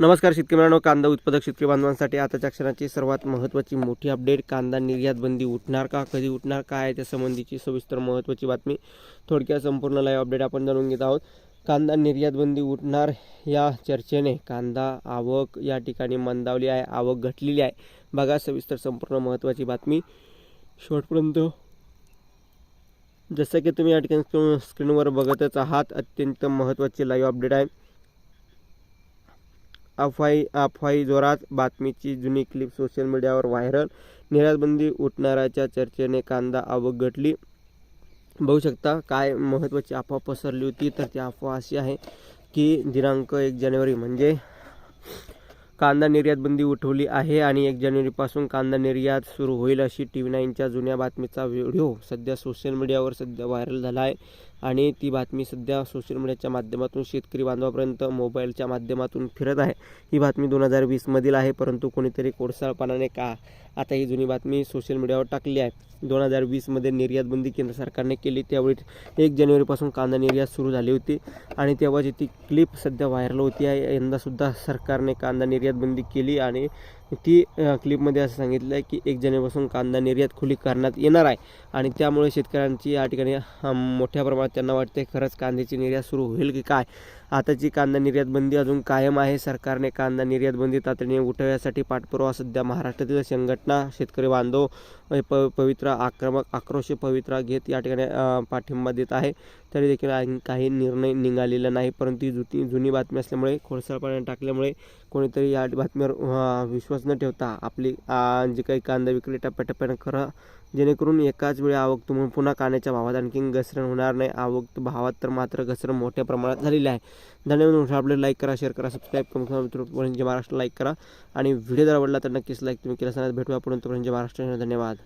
नमस्कार शेतकरी मित्रांनो कांदा उत्पादक शेतकरी बांधवांसाठी आताच्या क्षणाची सर्वात महत्त्वाची मोठी अपडेट कांदा निर्यात बंदी उठणार का? कधी उठणार? काय त्या संबंधीची सविस्तर महत्त्वाची बातमी थोडक्यात संपूर्ण लाईव्ह अपडेट आपण जाणून घेत आहोत. कांदा निर्यात बंदी उठणार या चर्चेने कांदा आवक या ठिकाणी मंदावली आहे आवक घटलेली आहे. बघा सविस्तर संपूर्ण महत्त्वाची बातमी. शेवटपर्यंत जसं की तुम्ही या ठिकाणी स्क्रीनवर बघतच आहात अत्यंत महत्त्वाची लाईव्ह अपडेट आहे. अफवाई अफवाई जोरात बातमीची जुनी क्लिप सोशल मीडियावर व्हायरल निर्यातबंदी उठणाऱ्याच्या चर्चेने कांदा आवक घटली. बघू शकता काय महत्त्वाची अफवा पसरली होती तर ती अफवा अशी आहे की दिनांक एक जानेवारी म्हणजे कांदा निर्यात बंदी उठवली आहे आणि एक जानेवारीपासून कांदा निर्यात सुरू होईल अशी टी व्ही नाईनच्या जुन्या बातमीचा व्हिडिओ सध्या सोशल मीडियावर सध्या व्हायरल झाला आहे. आणि ती बातमी सध्या सोशल मीडियाच्या माध्यमातून शेतकरी बांधवापर्यंत मोबाईलच्या माध्यमातून फिरत आहे. ही बातमी दोन हजार वीसमधील आहे परंतु कोणीतरी कोळसाळपणाने का आता ही जुनी बातमी सोशल मीडियावर टाकली आहे. दोन हजार वीसमध्ये निर्यातबंदी केंद्र सरकारने केली त्यावेळी एक जानेवारीपासून कांदा निर्यात सुरू झाली होती. आणि तेव्हाची ती क्लिप सध्या व्हायरल होती आहे. यंदासुद्धा सरकारने कांदा निर्यातबंदी केली आणि ती क्लिपमध्ये असं सांगितलं आहे की एक जानेवारीपासून कांदा निर्यात खुली करण्यात येणार आहे. आणि त्यामुळे शेतकऱ्यांची या ठिकाणी मोठ्या प्रमाणात त्यांना वाटते खरंच कांद्याची निर्यात सुरू होईल की काय. आताची कांदा निर्यात बंदी अजून कायम आहे सरकारने कांदा निर्यात बंदी तातडीने उठवण्यासाठी पाठपुरावा सध्या महाराष्ट्रातील संघटना शेतकरी बांधव प पवित्र आक्रमक आक्रोश पवित्रा घेत या ठिकाणी पाठिंबा देत आहे. तरी देखील काही निर्णय निघालेला नाही परंतु जुती जुनी बातमी असल्यामुळे खोडसळपणे टाकल्यामुळे कोणीतरी या बातमीवर विश्वास विश्वास न ठेवता आपली जे काही कांदा विक्री टप्प्याटप्प्यानं करा जेणेकरून एकाच वेळी आवक तुम्ही पुन्हा कांद्याच्या भावात आणखी घसरण होणार नाही. आवक भावात तर मात्र घसरण मोठ्या प्रमाणात झालेली आहे. धन्यवाद आपले लाईक करा शेअर करा सबस्क्राईब करून मित्र महाराष्ट्र. लाईक करा. आणि व्हिडिओ जर आवडला तर नक्कीच लाईक तुम्ही केला. सांगा भेटूया आपण महाराष्ट्र. धन्यवाद.